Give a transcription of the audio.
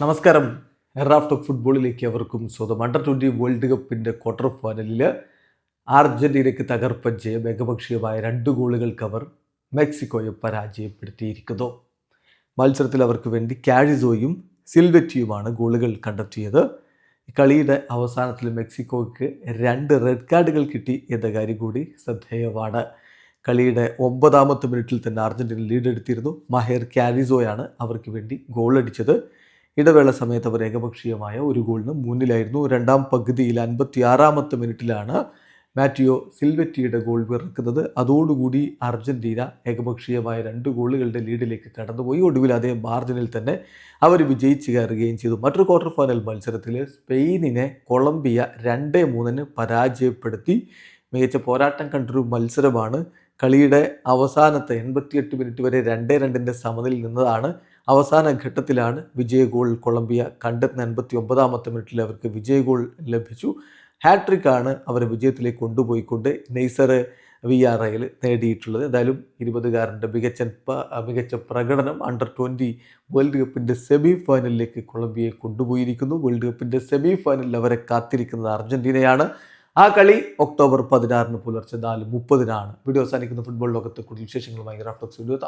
നമസ്കാരം. എറാഫ് ടോക്ക് ഫുട്ബോളിലേക്ക് അവർക്കും സ്വന്തം അണ്ടർ ട്വന്റി വേൾഡ് കപ്പിന്റെ ക്വാർട്ടർ ഫൈനലിൽ അർജന്റീനയ്ക്ക് തകർപ്പൻ ജയം ഏകപക്ഷീയമായ രണ്ട് ഗോളുകൾക്ക് അവർ മെക്സിക്കോയെ പരാജയപ്പെടുത്തിയിരിക്കുന്നു. മത്സരത്തിൽ അവർക്ക് വേണ്ടി കാഴിസോയും സിൽവെറ്റിയുമാണ് ഗോളുകൾ കണ്ടെത്തിയത്. കളിയുടെ അവസാനത്തിൽ മെക്സിക്കോയ്ക്ക് രണ്ട് റെഡ് കാർഡുകൾ കിട്ടി എന്ന കാര്യം കൂടി ശ്രദ്ധേയമാണ്. കളിയുടെ ഒമ്പതാമത്തെ മിനിറ്റിൽ തന്നെ അർജന്റീന ലീഡെടുത്തിരുന്നു മഹേർ കാരിസോയാണ് അവർക്ക് വേണ്ടി ഗോൾ അടിച്ചത്. ഇടവേള സമയത്ത് അവർ ഏകപക്ഷീയമായ ഒരു ഗോളിന് മുന്നിലായിരുന്നു. രണ്ടാം പകുതിയിൽ അൻപത്തി ആറാമത്തെ മിനിറ്റിലാണ് മാറ്റിയോ സിൽവെറ്റിയുടെ ഗോൾ വിറക്കുന്നത്. അതോടുകൂടി അർജന്റീന ഏകപക്ഷീയമായ രണ്ട് ഗോളുകളുടെ ലീഡിലേക്ക് കടന്നുപോയി. ഒടുവിൽ അതേ മാർജിനിൽ തന്നെ അവർ വിജയിച്ച് കയറുകയും ചെയ്തു. മറ്റൊരു ക്വാർട്ടർ ഫൈനൽ മത്സരത്തിൽ സ്പെയിനിനെ കൊളംബിയ രണ്ട് മൂന്നിന് പരാജയപ്പെടുത്തി. മികച്ച പോരാട്ടം കണ്ടൊരു മത്സരമാണ്. കളിയുടെ അവസാനത്തെ എൺപത്തിയെട്ട് മിനിറ്റ് വരെ രണ്ടേ രണ്ടിന്റെ സമനിൽ നിന്നതാണ് അവസാന ഘട്ടത്തിലാണ് വിജയ ഗോൾ കൊളംബിയ കണ്ടെത്തുന്ന എൺപത്തി ഒമ്പതാമത്തെ മിനിറ്റിൽ അവർക്ക് വിജയ ഗോൾ ലഭിച്ചു. ഹാട്രിക്കാണ് അവരെ വിജയത്തിലേക്ക് കൊണ്ടുപോയിക്കൊണ്ട് നെയ്സർ വി ആർ ഐയിൽ നേടിയിട്ടുള്ളത്. എന്തായാലും ഇരുപതുകാരന്റെ മികച്ച മികച്ച പ്രകടനം അണ്ടർ ട്വന്റി വേൾഡ് കപ്പിന്റെ സെമി ഫൈനലിലേക്ക് കൊളംബിയയെ കൊണ്ടുപോയിരിക്കുന്നു. വേൾഡ് കപ്പിന്റെ സെമി ഫൈനലിൽ അവരെ കാത്തിരിക്കുന്നത് അർജന്റീനയാണ് ആ കളി ഒക്ടോബർ പതിനാറിന് പുലർച്ചെ നാല് മുപ്പതിനാണ്. വീഡിയോ അവസാനിക്കുന്ന ഫുട്ബോൾ ലോകത്ത് കൂടുതൽ വിശേഷങ്ങളുമായി റാഫ്ലക്സ് വീഡിയോ